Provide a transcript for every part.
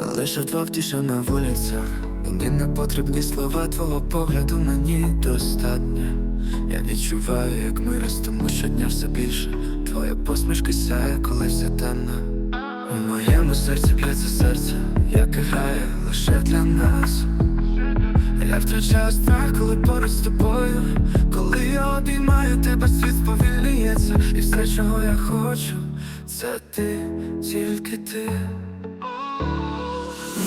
Лише вдвох тиша на вулицях. Мені не потрібні слова твого погляду мені достатньо. Я відчуваю, як ми ростемо щодня все більше. Твоя посмішка сяє, коли все темно. У моєму серці б'ється серце, яке грає лише для нас. Я втрачаю страх, коли поруч з тобою. Коли я обіймаю тебе, світ сповільнюється. І все, чого я хочу, це ти, тільки ти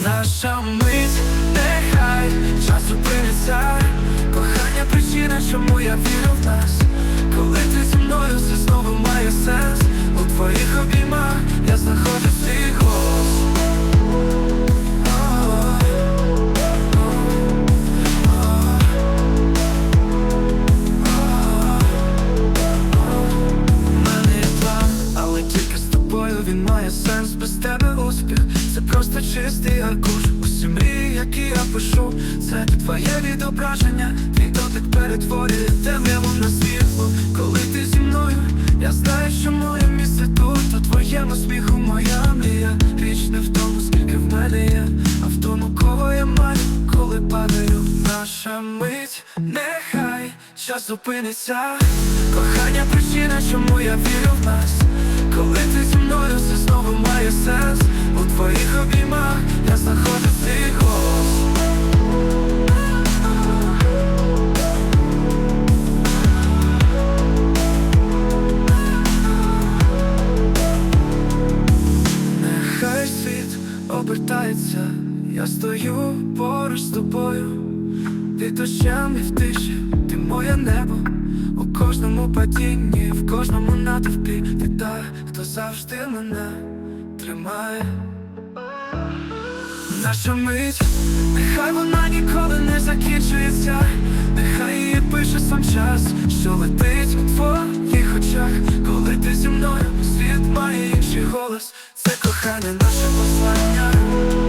Наша мить, нехай час зупиниться Кохання причина, чому я вірю в нас. Коли ти зі мною, все знову тебе. Це просто чистий аркуш. Усі мрії, які я пишу, це твоє відображення. Твій дотик перетворює темряву на світло. Коли ти зі мною, я знаю, що моє місце тут. У твоєму сміху моя мрія. Річ не в тому, скільки в мене є, а в тому, кого я маю, коли падаю. Наша мить, нехай час зупиниться. Кохання причина, чому я вірю в нас. Коли ти зі мною, все знову має сенс. Обертається, я стою поруч з тобою, під дощем і в тиші, ти моє небо, у кожному падінні, в кожному натовпі, ти та, хто завжди мене тримає. Наша мить, нехай вона ніколи не закінчується, нехай її пише сам час, що летить голос, це кохання наше послання.